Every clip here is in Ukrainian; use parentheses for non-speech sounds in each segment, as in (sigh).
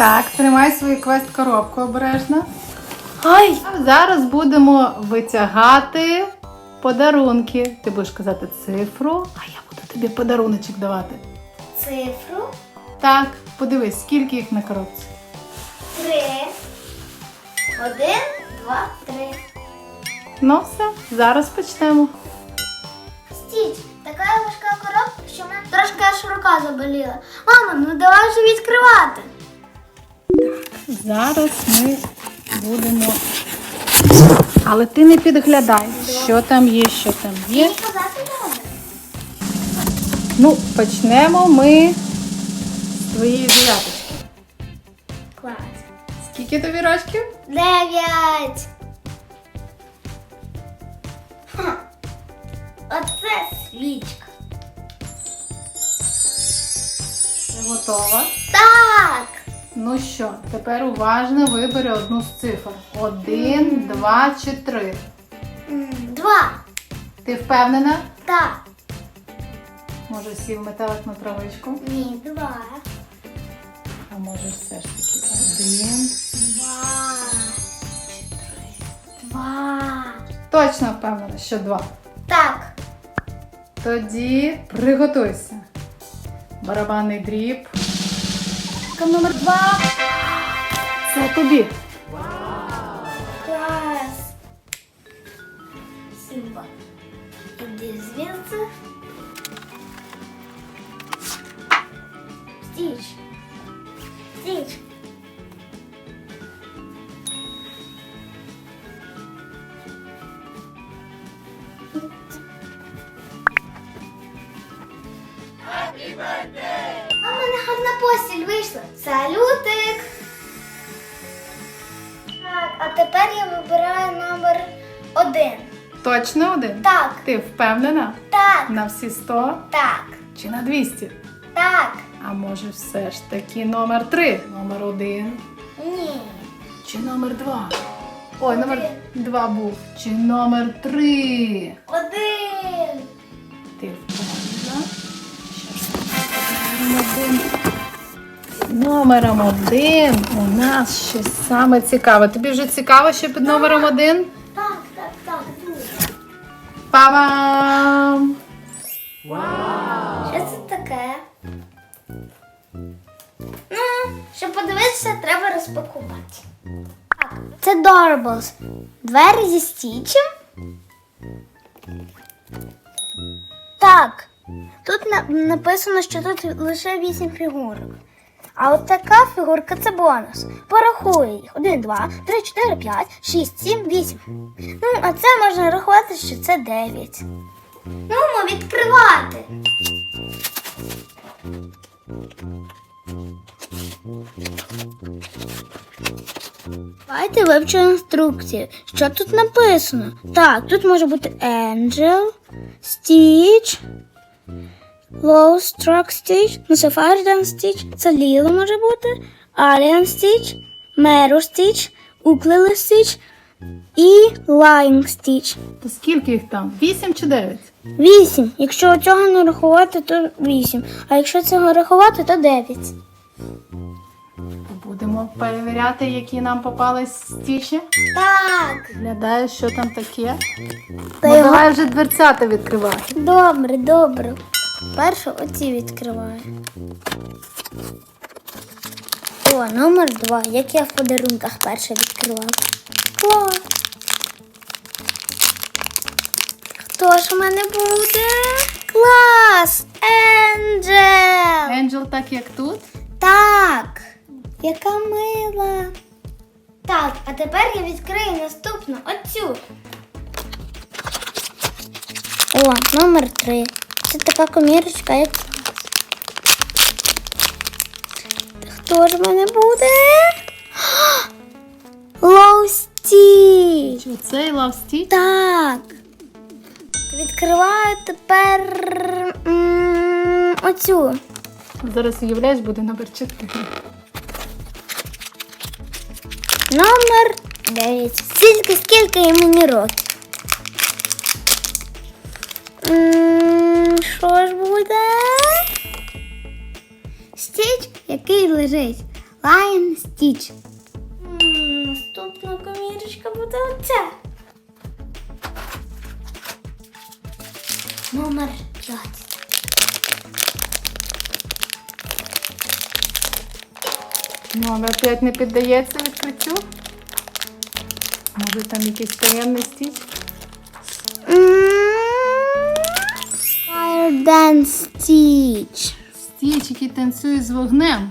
Так, тримай свою квест-коробку обережно. Ай! А зараз будемо витягати подарунки. Ти будеш казати цифру, а я буду тобі подаруночок давати. Цифру. Так, подивись, скільки їх на коробці. Три. Один, два, три. Ну все, зараз почнемо. Стіч, така важка коробка, що в мене трошки аж рука заболіла. Мама, ну давай вже відкривати. Зараз ми будемо. Але ти не підглядай, що там є, що там є. Ну, почнемо ми з твоєї дев'яточки. Клас. Скільки тобі рочків? Дев'ять. Оце свічка. Ти готова? Так. Ну що, тепер уважно вибери одну з цифр. Один, два чи три. Два. Ти впевнена? Так. Може сів метелик на травичку? Ні, два. А може все ж таки один. Два. Два. Точно впевнена, що два. Так. Тоді приготуйся. Барабанний дріб. Яка номер два. Це тобі. Клас. Сімба. Іди звідси. Стіч. Стіч. Тепер я вибираю номер один. Точно один? Так, Ти впевнена? так, На всі 100 так, чи на 200? так. А може все ж таки номер 3? Номер 1 Ні. чи номер 2? Ой, номер 2 був. Чи номер 3? Один. Ти впевнена? Що ж один? Номером один у нас щось саме цікаве. Тобі вже цікаво, що під номером один? Так, так, так. Па-бам! Що це таке? Ну, щоб подивитися, треба розпакувати. Так, це Doorables. Двері зі стічем. Так. Тут на- написано, що тут лише 8 фігурок. А от така фігурка це бонус. Порахуй їх. 1, 2, 3, 4, 5, 6, 7, 8. Ну, а це можна рахувати, що це 9. Ну, ми відкривати. Давайте вивчимо інструкцію. Що тут написано? Так, тут може бути Angel, Stitch, Low Stroke Stitch, ну це Fire Stitch, це Lilo може бути, Alien Stitch, Meru Stitch, Ukulele Stitch і Lying Stitch. То скільки їх там? Вісім чи дев'ять? Вісім. Якщо цього не рахувати, то вісім. А якщо цього рахувати, то дев'ять. Будемо перевіряти, які нам попались стічі. Так. Глядаю, що там таке. Та Ну, його- давай вже дверцята відкривати. Добре, добре. Перше оці відкриваю. О, номер два. Як я в подарунках перше відкривала. Клас. Хто ж у мене буде? Клас! Енджел! Енджел, так як тут. Так, яка мила. Так, а тепер я відкрию наступну оцю. О, номер три. Це така комірочка, як. Хто ж в мене буде? (gasps) Лоусті. Чи цей Love Так. Відкриваю тепер м, оцю. Зараз уявляєш, буде номер 4. Номер 9. Скільки, скільки мені років? Який лежить Lion Stitch. Наступна комірочка буде оця. Номер 5. Номер 5 не піддається відкриттю. Може там якийсь таємний стіч? Fire Dance Stitch. Стіч, який танцює з вогнем.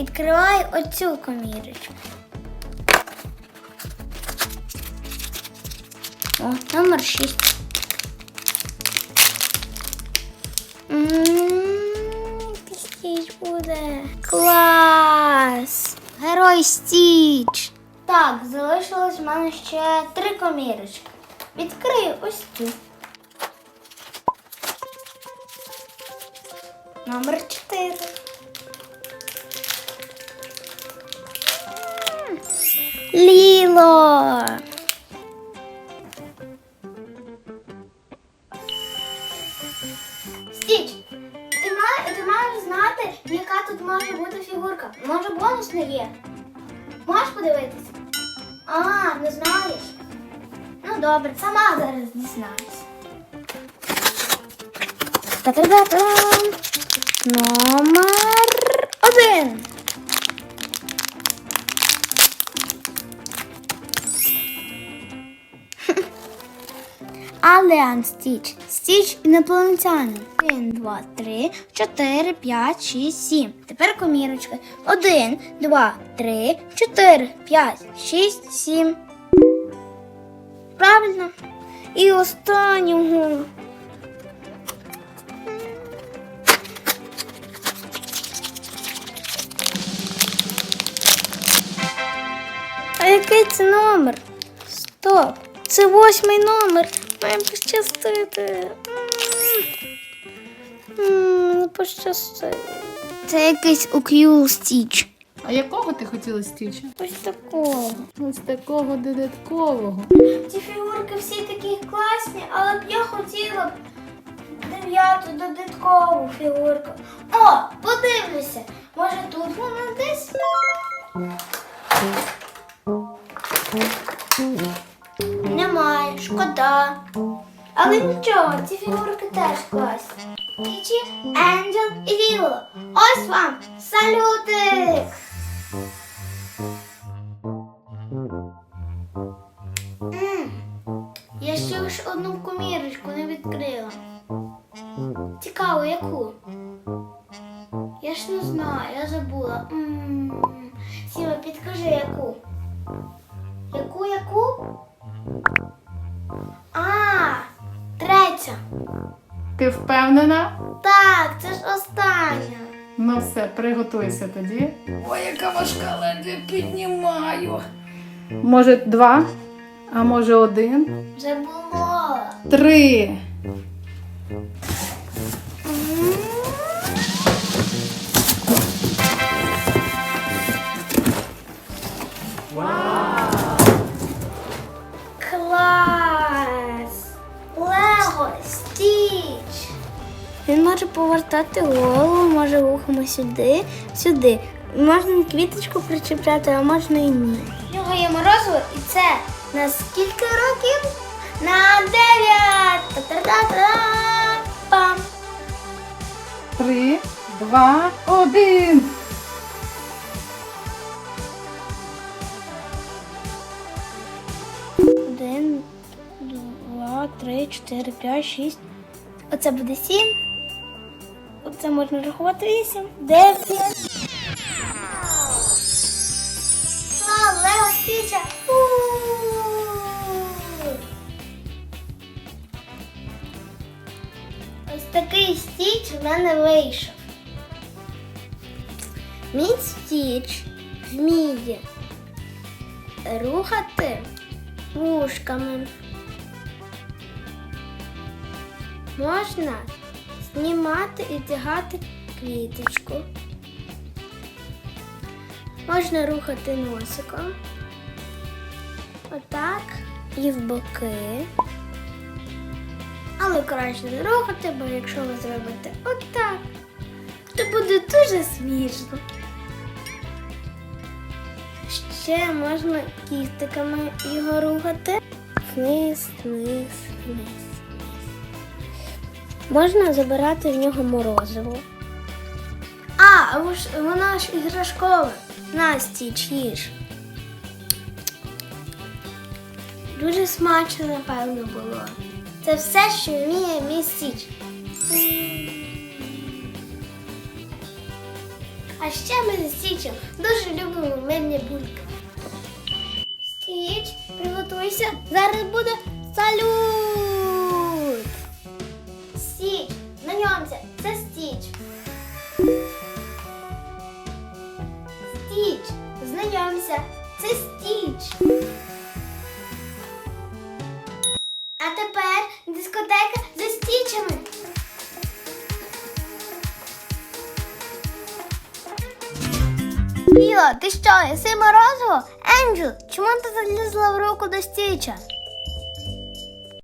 Відкривай оцю комірочку. О, номер 6. Стіч буде. Клас! Герой Стіч. Так, залишилось в мене ще три комірочки. Відкрию ось цю. Номер 4. Ліло. Стіч, ти, має, ти маєш знати, яка тут може бути фігурка. Може бонус не є. Можеш подивитися? А, не знаєш. Ну добре, сама зараз дізнаюсь. Та-та-та-там. Номер один. Аліан Стіч. Стіч інопланетянин. 1, 2, 3, 4, 5, 6, 7. Тепер комірочка. 1, 2, 3, 4, 5, 6, 7. Правильно. І останнього. А який це номер? Стоп! Це восьмий номер. Має пощастити. Не пощастить. Це якийсь укюл стіч. А якого ти хотіла стіча? Ось такого. Ось такого додаткового. Ці фігурки всі такі класні, але б я хотіла б дев'яту додаткову фігурку. О, подивлюся. Може тут вона десь? Немає, шкода. Але нічого, ці фігурки теж класні. Тічі, Енджел і Ліло. Ось вам салюти! М, Я ще ж одну комірочку не відкрила. Цікаво, яку? Я ж не знаю, я забула. Сіма, підкажи, яку? Яку, яку? Ти впевнена? Так, це ж остання. Ну все, приготуйся тоді. Ой, яка важка ледве піднімаю. Може два, а може один. Вже було. Три. Він може повертати голову, може вухами сюди, сюди. Можна квіточку причепляти, а можна і ні. В нього є морозиво, і це на скільки років? На дев'ять! Та-та-та-та-пам! Три, два, один. Один, два, три, чотири, п'ять, шість. Оце буде сім. Оце можна рахувати вісім. Дев'ять. Слава, Лео Стіча! Ось такий стіч в мене вийшов. Мій стіч вміє рухати вушками. Можна знімати і тягати квіточку. Можна рухати носиком. Отак і в боки. Але краще не рухати, бо якщо ви зробите отак, то буде дуже смішно. ще можна кістиками його рухати. Вниз, вниз, вниз. Можна забирати в нього морозиво. А, воно ж іграшкове. Настіч їж. Дуже смачно, напевно, було. Це все, що вміє мій Стіч. А ще ми з Стічем дуже любимо мильні бульки. Стіч, приготуйся, зараз буде салют. Знайомся, це Стіч. А тепер дискотека за стічами. Біла, ти що, єси морозиво? Енджел, чому ти залізла в руку до стіча?